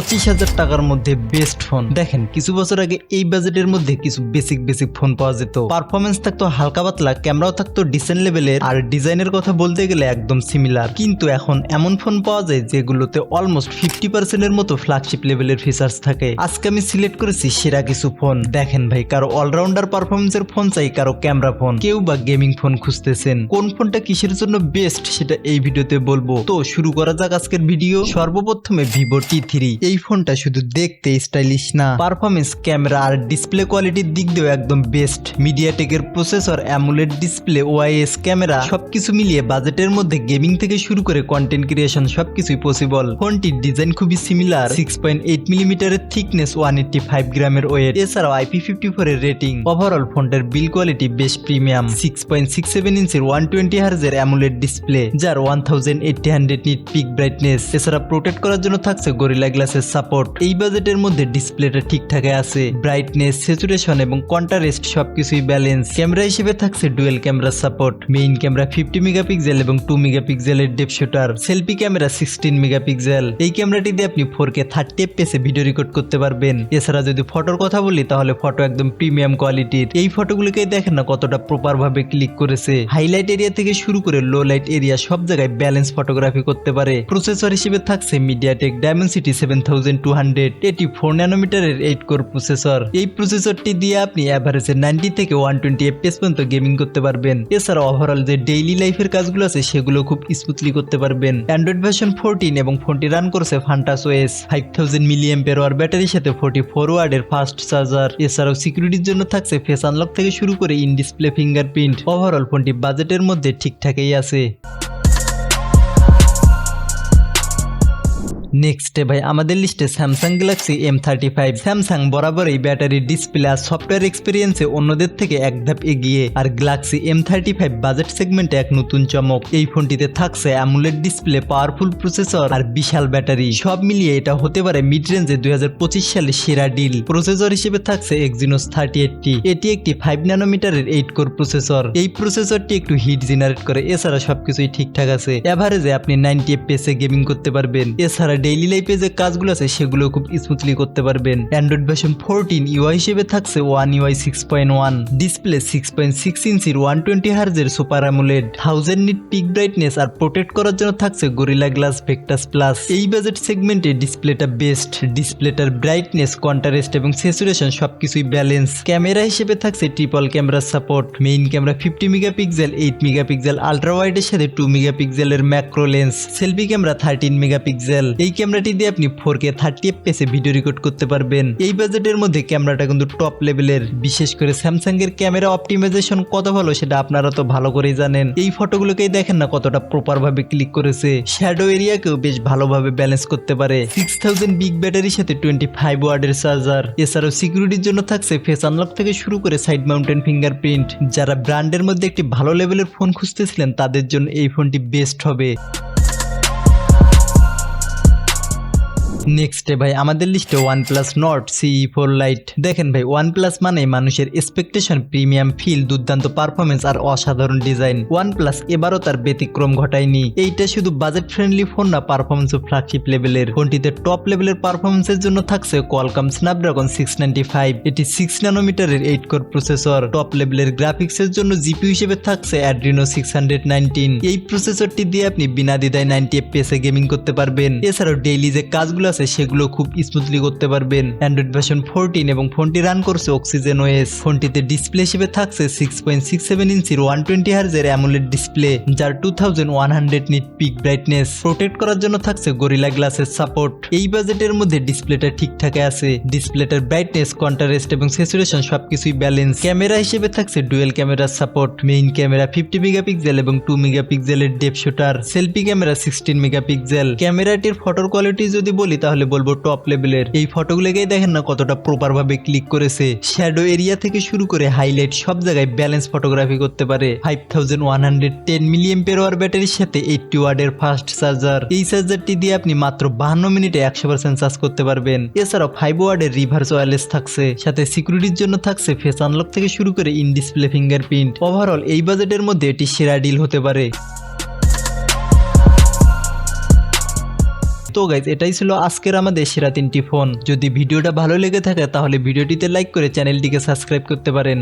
পঁচিশ হাজার টাকার মধ্যে বেস্ট ফোন দেখেন, কিছু বছর আগে এই বাজেটের মধ্যে কিছু বেসিক বেসিক ফোন পাওয়া যেত। পারফরমেন্স থাকতো হালকা পাতলা ক্যামেরাও থাকতো ডিসেন্ট লেভেলের আর ডিজাইনের কথা বলতে গেলে একদম সিমিলার কিন্তু এখন এমন ফোন পাওয়া যায় যেগুলোতে অলমোস্ট ফিফটি পার্সেন্টের মতো ফ্ল্যাগশিপ লেভেলের ফিচার্স থাকে। আজকে আমি সিলেক্ট করেছি সেরা কিছু ফোন দেখেন ভাই, কারও অলরাউন্ডার পারফরমেন্সের ফোন চাই, কারও ক্যামেরা ফোন কেউ বা গেমিং ফোন খুঁজতেছেন। কোন ফোনটা কিসের জন্য বেস্ট সেটা এই ভিডিওতে বলব। তো শুরু করা যাক আজকের ভিডিও সর্বপ্রথমে ভিভো টি থ্রি এই ফোনটা শুধু দেখতে স্টাইলিশ না পারফরমেন্স ক্যামেরা আর ডিসপ্লে কোয়ালিটির দিক দিয়েও একদম best মিডিয়াটেকের processor AMOLED display OIS camera সবকিছু মিলিয়ে বাজেটের মধ্যে গেমিং থেকে শুরু করে কন্টেন্ট ক্রিয়েশন সবকিছুই পসিবল ফোনটির ডিজাইন খুবই সিমিলার সিক্স পয়েন্ট এইট মিলিমিটারের থিকনেস ওয়ান এইটটি ফাইভ গ্রামের ওয়েট এছাড়াও আইপি ফিফটি ফোর এর রেটিং ওভারঅল ফোনটার বিল কোয়ালিটি বেশ premium six point six seven ইঞ্চের one twenty হার্জের অ্যামুলেট ডিসপ্লে যার one thousand eighty hundred nits peak brightness এছাড়া protect করার জন্য থাকছে গরিলা গ্লাসের সাপোর্ট এই বাজেটের মধ্যে ডিসপ্লেটা ঠিকঠাকই আছে। ব্রাইটনেস স্যাচুরেশন এবং কন্টারেস্ট সবকিছুই ব্যালেন্স ক্যামেরা হিসেবে থাকছে dual camera support main camera fifty megapixel এবং টু মেগাপিক্সেলের depth shooter selfie camera sixteen megapixel এই ক্যামেরাটি দিয়ে আপনি ফোর কে থার্টি এফপিএসে ভিডিও রেকর্ড করতে পারবেন। এছাড়া যদি ফটোর কথা বলি, তাহলে ফটো একদম প্রিমিয়াম কোয়ালিটির এই ফটোগুলোকে দেখেন না কতটা প্রপার ভাবে ক্লিক করেছে। হাইলাইট এরিয়া থেকে শুরু করে লো লাইট এরিয়া সব জায়গায় ব্যালেন্স ফটোগ্রাফি করতে পারে। প্রসেসর হিসেবে থাকছে MediaTek Dimensity seven thousand two hundred এটি ফোর ন্যানোমিটারের এইট কোর প্রসেসর এই প্রসেসরটি দিয়ে আপনি অ্যাভারেজে নাইনটি থেকে ওয়ান টোয়েন্টি এফপিএস পর্যন্ত গেমিং করতে পারবেন। এছাড়া ওভারঅল যে ডেইলি লাইফের কাজগুলো আছে, সেগুলো খুব স্মুথলি করতে পারবেন। অ্যান্ড্রয়েড ভার্সন ফোরটিন এবং ফোনটি রান করছে Funtouch OS five thousand milliampere ব্যাটারির সাথে ফোর্টি ফোর ওয়ার্ডের ফাস্ট চার্জার এছাড়াও সিকিউরিটির জন্য থাকছে ফেস আনলক থেকে শুরু করে ইন ডিসপ্লে ফিঙ্গারপ্রিন্ট ওভারঅল ফোনটি বাজেটের মধ্যে ঠিকঠাকই আছে। নেক্সটে ভাই, আমাদের লিস্টে Samsung Galaxy M thirty five Samsung বরাবরই ব্যাটারি ডিসপ্লে আর সফটওয়্যার এক্সপিরিয়েন্সে অন্যদের থেকে এক ধাপ এগিয়ে। আর Galaxy M thirty five budget সেগমেন্টে এক নতুন চমক। এই ফোনটিতে থাকছে অ্যামুলেট ডিসপ্লে পাওয়ারফুল প্রসেসর আর বিশাল ব্যাটারি সব মিলিয়ে এটা হতে পারে মিড রেঞ্জে দুই সালে সেরা ডিল প্রসেসর হিসেবে থাকছে এক্সিনোস থার্টি এইটটি এটি একটি ফাইভ ন্যানোমিটারের এইট কোর প্রসেসর এই প্রসেসরটি একটু হিট জেনারেট করে, এছাড়া সবকিছুই ঠিকঠাক আছে। এভারেজে আপনি নাইনটি এফপিএসে গেমিং করতে পারবেন। এছাড়া ডেইলি লাইফে যে কাজগুলো আছে, সেগুলো খুব স্মুথলি করতে পারবেন। অ্যান্ড্রয়েড ভার্সন ফোরটিন ইউআই হিসেবে থাকছে One UI six point one display six point six ইঞ্চির one twenty হার্জের super AMOLED thousand nits peak brightness আর প্রোটেক্ট করার জন্য থাকছে গরিলা গ্লাস ভেক্টাস প্লাস এই বাজেট সেগমেন্টে ডিসপ্লেটা বেস্ট ডিসপ্লেটার ব্রাইটনেস কন্টারেস্ট এবং সেচুরেশন সবকিছুই ব্যালেন্স ক্যামেরা হিসেবে থাকছে triple camera support main camera fifty megapixel eight megapixel ultra ওয়াইডের সাথে টু মেগাপিক্সেলের macro lens selfie camera thirteen megapixel এই ক্যামেরাটি দিয়ে আপনি ফোর কে থার্টি এফপিএসে ভিডিও রেকর্ড করতে পারবেন। এই বাজেটের মধ্যে ক্যামেরাটা কিন্তু টপ লেভেলের বিশেষ করে স্যামসাং এর ক্যামেরা অপটিমাইজেশন কত ভালো সেটা আপনারা তো ভালো করেই জানেন। এই ফটোগুলোকেই দেখেন না কতটা প্রপার ভাবে ক্লিক করেছে। শ্যাডো এরিয়াকেও বেশ ভালোভাবে ব্যালেন্স করতে পারে। সিক্স থাউজেন্ড বিগ ব্যাটারির সাথে টোয়েন্টি ফাইভ ওয়ার্ডের চার্জার এছাড়াও সিকিউরিটির জন্য থাকছে ফেস আনলক থেকে শুরু করে সাইড মাউন্টেন ফিঙ্গারপ্রিন্ট যারা ব্র্যান্ডের মধ্যে একটি ভালো লেভেলের ফোন খুঁজতেছিলেন, তাদের জন্য এই ফোনটি বেস্ট হবে। নেক্সটে ভাই, আমাদের লিস্টে one plus Nord CE four lite দেখেন ভাই ওয়ান প্লাস মানে মানুষের এক্সপেকটেশন প্রিমিয়াম ফিল দুর্দান্ত পারফরমেন্স আর অসাধারণ ডিজাইন ওয়ান প্লাস এবারও তার ব্যতিক্রম ঘটায়নি। এইটা শুধু বাজেট ফ্রেন্ডলি ফোন না পারফরমেন্স ও ফ্ল্যাগশিপ লেভেলের ফোনটিতে টপ লেভেলের পারফরমেন্সের জন্য থাকছে Qualcomm Snapdragon six ninety five এটি সিক্স ন্যানোমিটারের এইট কোর প্রসেসর টপ লেভেলের গ্রাফিক্সের জন্য জিপি হিসেবে থাকছে অ্যাড্রিনো সিক্স হান্ড্রেড নাইনটিন এই প্রসেসরটি দিয়ে আপনি বিনা দ্বিধায় নাইনটি এ গেমিং করতে পারবেন। এছাড়াও ডেইলি যে কাজগুলো আছে, সেগুলো খুব স্মুথলি করতে পারবেন। অ্যান্ড্রয়েড ভার্সন ফোরটিন এবং ফোনটি রান করছে অক্সিজেন ওয়েস ফোনটিতে ডিসপ্লে হিসেবে থাকছে সিক্স পয়েন্ট সিক্স সেভেন ইঞ্চির ওয়ান টোয়েন্টি হার্জের অ্যামুলেট ডিসপ্লে যার two thousand one hundred nits peak brightness protect করার জন্য থাকছে গরিলা গ্লাসের সাপোর্ট এই বাজেটের মধ্যে ডিসপ্লেটা ঠিকঠাক আছে। ডিসপ্লেটার ব্রাইটনেস কন্টারেস্ট এবং সেচুরেশন সবকিছুই ব্যালেন্স ক্যামেরা হিসেবে থাকছে ডুয়েল ক্যামেরার support main camera fifty megapixel এবং টু মেগাপিক্সেলের depth shooter selfie camera sixteen megapixel ক্যামেরাটির ফটোর কোয়ালিটি যদি বলি তাহলে বলব টপ লেভেলের এই ফটোগুলোকেই দেখেন না কতটা প্রপার ভাবে ক্লিক করেছে। শ্যাডো এরিয়া থেকে শুরু করে হাইলাইট সব জায়গায় ব্যালেন্স ফটোগ্রাফি করতে পারে। Five thousand one hundred ten million পেরোয়ার ব্যাটারির সাথে এইটটি ওয়ার্ডের ফাস্ট চার্জার এই চার্জারটি দিয়ে আপনি মাত্র বাহান্ন মিনিটে একশো পার্সেন্ট চার্জ করতে পারবেন। এছাড়াও ফাইভ ওয়ার্ডের রিভার্স ওয়ারলেস থাকছে। সাথে সিকিউরিটির জন্য থাকছে ফেস আনলক থেকে শুরু করে ইন ডিসপ্লে ফিঙ্গারপ্রিন্ট ওভারঅল এই বাজেটের মধ্যে এটি সেরা ডিল হতে পারে। তো গাইজ এটাই ছিল আজকের আমাদের সেরা তিনটি ফোন যদি ভিডিওটা ভালো লেগে থাকে, তাহলে ভিডিওটিতে লাইক করে চ্যানেলটিকে সাবস্ক্রাইব করতে পারেন।